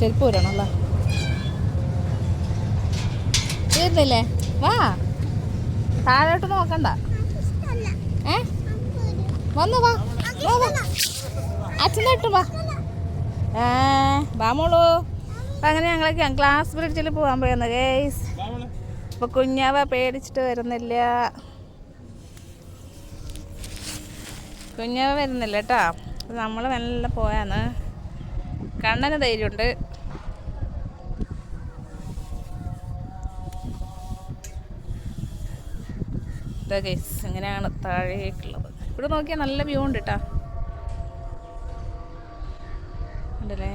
ചെരുപ്പ് വരണമല്ലോ തീർന്നില്ലേ വാ. താഴോട്ട് നോക്കണ്ട. ഏ? വന്നു വാ. വാ, വാ. ഏ വാമോളൂ അങ്ങനെ ഞങ്ങളൊക്കെ ക്ലാസ് ബ്രിഡ്ജിൽ പോകാൻ പോയെന്ന് ഗേസ് അപ്പോൾ കുഞ്ഞാവ പേടിച്ചിട്ട് വരുന്നില്ല. കുഞ്ഞാവ വരുന്നില്ല കേട്ടോ. നമ്മൾ നല്ല പോയാന്ന്. കണ്ണന് ധൈര്യമുണ്ട് ഇതാ ഇങ്ങനെയാണ് താഴേക്കുള്ളത്. ഇവിടെ നോക്കിയാൽ നല്ല വ്യൂ ഉണ്ട് കേട്ടാ ഉണ്ടല്ലേ?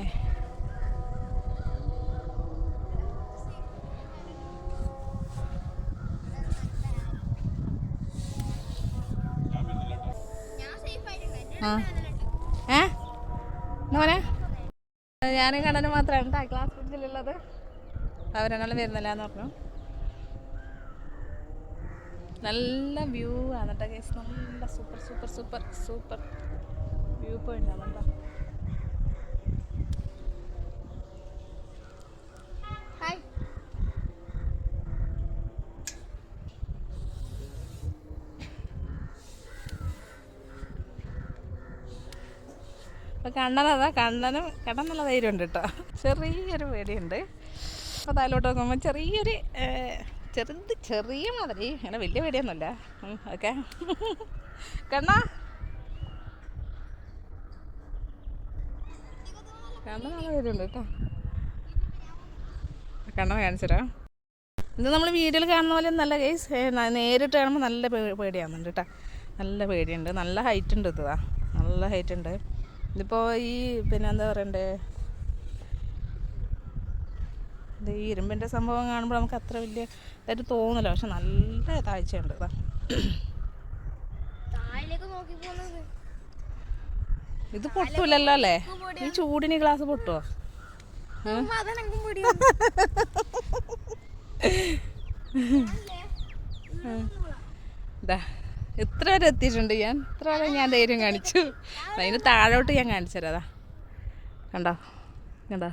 ആ. ഏ? മോനെ? ഞാനും കണ്ണന് മാത്രമാണ് ക്ലാസ് ബ്രിഡ്ജിലുള്ളത് അവരെണ്ണം വരുന്നില്ല എന്ന് പറഞ്ഞു. നല്ല വ്യൂ ആണ് കേട്ടോ കേസ് നല്ല super super super super view point ആണ് കേട്ടോ. അപ്പോൾ കണ്ണനതാ കണ്ണനും കണ്ണൻ നല്ല ധൈര്യമുണ്ട് കേട്ടോ. ചെറിയൊരു പേടിയുണ്ട്. അപ്പോൾ താലോട്ട് നോക്കുമ്പോൾ ചെറിയൊരു ചെറുത് ചെറിയ മാതിരി. അങ്ങനെ വലിയ പേടിയൊന്നുമല്ല. ഓക്കെ. കണ്ണാ. കണ്ണ നല്ല ധൈര്യമുണ്ട് കേട്ടോ. കണ്ണൻ കാണിച്ചുതരാം ഇത് നമ്മൾ വീഡിയോയിൽ കാണുന്ന പോലെ നല്ല കേസ് നേരിട്ട് കാണുമ്പോൾ നല്ല പേടിയാകുന്നുണ്ട് കേട്ടോ. നല്ല പേടിയുണ്ട്. നല്ല ഹൈറ്റ് ഉണ്ട് ഇതാ നല്ല ഹൈറ്റ് ഉണ്ട്. ഇതിപ്പോൾ ഈ പിന്നെ എന്താ പറയണ്ടേ? ഇത് ഈ ഇരുമ്പിന്റെ സംഭവം കാണുമ്പോൾ നമുക്ക് അത്ര വലിയ ഇതായിട്ട് തോന്നില്ല പക്ഷെ നല്ല താഴ്ചയുണ്ട് ഇതാ. പൊട്ടൂലല്ലോ അല്ലേ? ഈ ചൂടിന് ഗ്ലാസ് പൊട്ടുമോ അതെനക്കും പേടി. ഇതാ. ഇത്ര വരെ എത്തിയിട്ടുണ്ട് ഞാൻ? ഇത്ര വരെ ഞാൻ ധൈര്യം കാണിച്ചു. അതിന് താഴോട്ട് ഞാൻ കാണിച്ചു തരാതാ കണ്ടോ? കണ്ടോ?